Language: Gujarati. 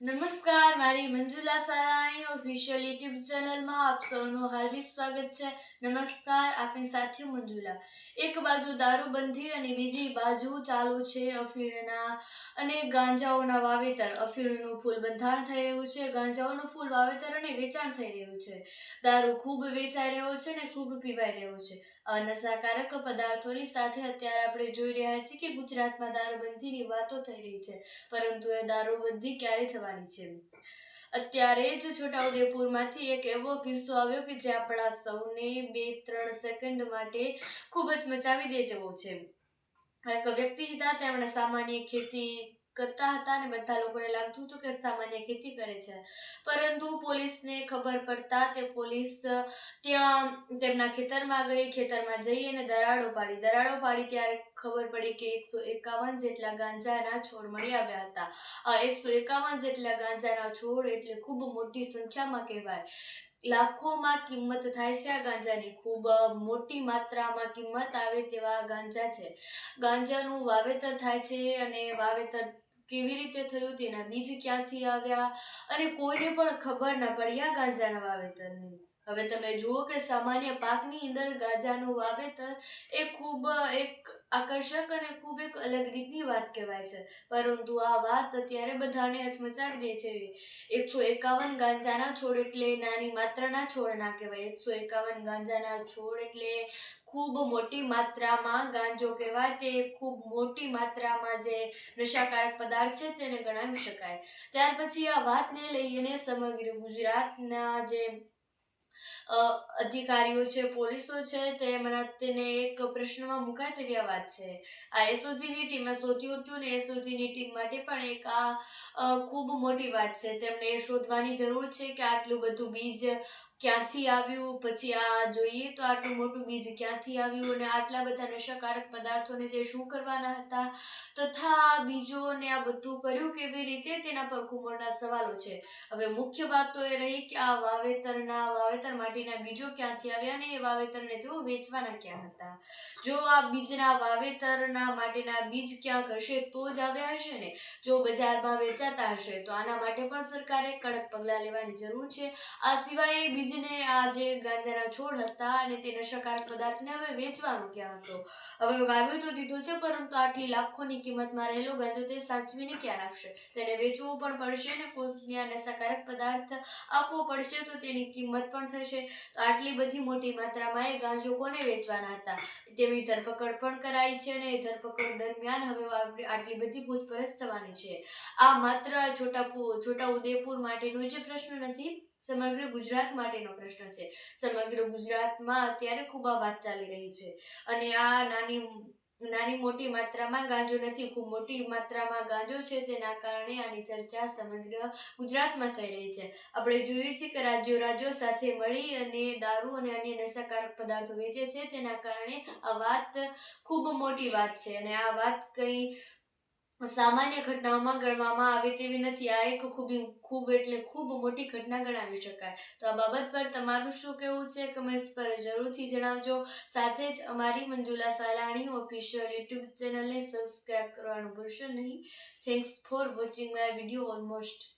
નમસ્કાર, મારી મંજુલા સારાણી ઓફિશિયલ યુટ્યુબ ચેનલમાં આપ સૌનું હાર્દિક સ્વાગત છે. નમસ્કાર આપણી સાથે મંજુલા. એક બાજુ દારૂબંધી અને બીજી બાજુ ચાલુ છે અફીણના અને ગાંજાઓના વાવેતર. અફીણનું ફૂલ બંધાણ થઈ રહ્યું છે, ગાંજાઓનું ફૂલ વાવેતર અને વેચાણ થઈ રહ્યું છે. દારૂ ખૂબ વેચાઈ રહ્યો છે અને ખૂબ પીવાઈ રહ્યો છે. આ નશાકારક પદાર્થોની સાથે અત્યારે આપણે જોઈ રહ્યા છીએ કે ગુજરાતમાં દારૂબંધીની વાતો થઈ રહી છે. પરંતુ એ દારૂબંધી ક્યારે થવાની છે. અત્યારે જ છોટાઉદેપુરમાંથી એક એવો કિસ્સો આવ્યો કે જે આપણા સૌને બે ત્રણ સેકન્ડ માટે ખૂબ જ મચાવી દે તેવો છે એક વ્યક્તિ હતા, તેમણે સામાન્ય ખેતી કરતા હતા અને બધા લોકોને લાગતું હતું કે સામાન્ય ખેતી કરે છે. પરંતુ પોલીસને ખબર પડતા તે પોલીસ, ત્યાં તેમના ખેતરમાં ગઈ, ખેતરમાં જઈ અને દરાડો પાડી. દરાડો પાડી ત્યારે ખબર પડી કે એકસો એકાવન જેટલા ગાંજાના છોડ મળી આવ્યા હતા. આ એકસો એકાવન જેટલા ગાંજાના છોડ એટલે ખૂબ મોટી સંખ્યામાં કહેવાય. લાખોમાં કિંમત થાય છે આ ગાંજાની. ખૂબ મોટી માત્રામાં કિંમત આવે તેવા ગાંજા છે. ગાંજાનું વાવેતર થાય છે અને વાવેતર કેવી રીતે થયું તેના બીજ ક્યાંથી આવ્યા? અને કોઈને પણ ખબર ના પડી આ ગાંજાના વાવેતરની. હવે તમે જુઓ કે સામાન્ય પાકની અંદર ગાંજાનું વાવેતર એ ખૂબ એક આકર્ષક અને ખૂબ એક અલગ રીતની વાત કહેવાય છે. પરંતુ આ વાત અત્યારે બધાને હચમચાવી દે છે. એકસો એકાવન ગાંજાના છોડ એટલે નાની માત્રાના છોડ ના કહેવાય. એકસો એકાવન ગાંજાના છોડ એટલે ખૂબ મોટી માત્રામાં ગાંજો કહેવાય. તે ખૂબ મોટી માત્રામાં જે નશાકારક પદાર્થ છે તેને ગણાવી શકાય. ત્યાર પછી આ વાતને લઈને સમગ્ર ગુજરાતના જે અધિકારીઓ છે, પોલીસો છે તેમના તેને એક પ્રશ્નમાં મુકાય તેવી આ વાત છે. આ એસઓજીની ટીમે શોધ્યું હતું ને એસઓજીની ટીમ માટે પણ એક આ ખૂબ મોટી વાત છે. તેમણે એ શોધવાની જરૂર છે કે આટલું બધું બીજ ક્યાંથી આવ્યું, પછી આ જોઈએ તો આટલું મોટું બીજ ક્યાંથી આવ્યું અને આટલા બધા નશાકારક પદાર્થોને તે શું કરવાના હતા? તથા બીજોને આ બધું કર્યું કેવી રીતે? તેના પર ખૂબ મોટા સવાલો છે. હવે મુખ્ય વાત તો એ રહી કે આ વાવેતરના, વાવેતર માટેના બીજો ક્યાંથી આવ્યા અને એ વાવેતરને તેઓ વેચવાના ક્યાં હતા? જો આ બીજના વાવેતરના માટેના બીજ ક્યાંક હશે તો જ આવ્યા હશે ને? જો બજારમાં વેચાતા હશે તો આના માટે પણ સરકારે કડક પગલાં લેવાની જરૂર છે. આ સિવાય એ બીજને આ જે ગાંજાના છોડ હતા અને તે નશાકારક પદાર્થને હવે વેચવા મૂક્યા હતો. હવે વાવ્યું તો દીધું છે, પરંતુ આટલી લાખોની કિંમતમાં રહેલો ગાંજો તે સાચવીને ક્યાં રાખશે? તેને વેચવું પણ પડશે ને કોઈકને આ નશાકારક પદાર્થ આપવો પડશે તો તેની કિંમત પણ થશે. તો આટલી બધી મોટી માત્રામાં એ ગાંજો કોને વેચવાના હતા? તેની ધરપકડ પણ કરાઈ છે અને એ ધરપકડ દરમિયાન હવે આટલી બધી પૂછપરછ થવાની છે. આ માત્ર છોટા છોટા ઉદેપુર માટેનો જે પ્રશ્ન નથી સમગ્ર ગુજરાત માટેનો પ્રશ્ન છે. સમગ્ર ગુજરાતમાં અત્યારે ખૂબ આ વાત ચાલી રહી છે. અને આ નાની નાની મોટી માત્રામાં ગાંજો નથી, ખૂબ મોટી માત્રામાં ગાંજો છે તેના કારણે આની ચર્ચા સમગ્ર ગુજરાતમાં થઈ રહી છે. આપણે જોઈએ છીએ કે રાજ્યો રાજ્યો સાથે મળી અને દારૂ અને અન્ય નશાકારક પદાર્થો વેચે છે તેના કારણે આ વાત ખૂબ મોટી વાત છે. અને આ વાત કંઈ સામાન્ય ઘટનાઓમાં ગણવામાં આવે તેવી નથી. આ એક ખૂબ ખૂબ એટલે ખૂબ મોટી ઘટના ગણાવી શકાય. તો આ બાબત પર તમારું શું કહેવું છે? કમેન્ટ્સ પર જરૂરથી જણાવજો. સાથે જ અમારી મંજુલા સાલાણી ઓફિશિયલ યુટ્યુબ ચેનલને સબસ્ક્રાઇબ કરવાનું ભૂલશો નહીં. Thanks for watching my video almost.